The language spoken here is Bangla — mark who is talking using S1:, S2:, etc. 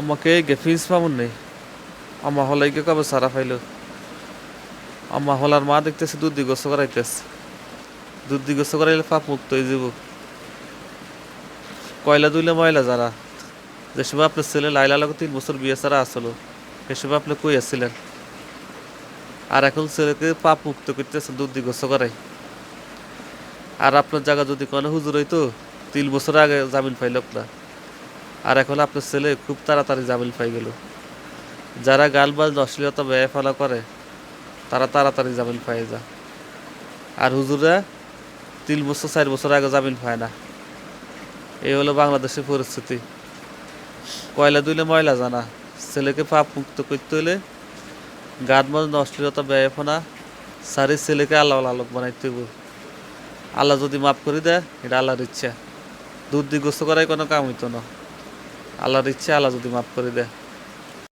S1: আমাকে গেফিস পামুন নেই। আমা হলাইকে কবে সারা পাইল? আমা হলার মা দেখতেছে, দুধ দি গোসো করাইতেছে। দুধ দি গোসো করাইলে পাপ মুক্ত হয়ে যাব কয়লা দুইলে ময়লা যারা। যে সময় আপনার ছেলে লাইলা লোক তিন বছর বিয়ে ছাড়া আসলো, সে সময় আপনি কই আসছিলেন আর এখন ছেলেকে পাপ মুক্ত করতেছে, দুধ দি গোসো করাই। আর আপনার জায়গা যদি কোনো হুজুর হইতো, তিন বছর আগে জামিন পাইল না আর এখন আপনার ছেলে খুব তাড়াতাড়ি জামিন পাই গেল। যারা গাল বাজ অশ্লীলতা ব্যয় ফেলা করে, তারা তাড়াতাড়ি জামিন পাই যা আর হুজুরা তিন বছর, চার বছর আগে জামিন পায় না। এই হলো বাংলাদেশের পরিস্থিতি। কয়লা দুইলে ময়লা জানা। ছেলেকে পাপ মুক্ত করতে হলে মাঝ অশ্লীলতা ব্যয় ফোনা সারি ছেলেকে আল্লাহ আলোক বানাইতে হইব। আল্লাহ যদি মাফ করে দেয়, এটা আল্লাহর ইচ্ছা। দুধ দিয়ে গোস্ত করাই কোনো কাম হইতো না। আল্লাহর ইচ্ছা আল্লাহ যদি মাফ করে দেয়।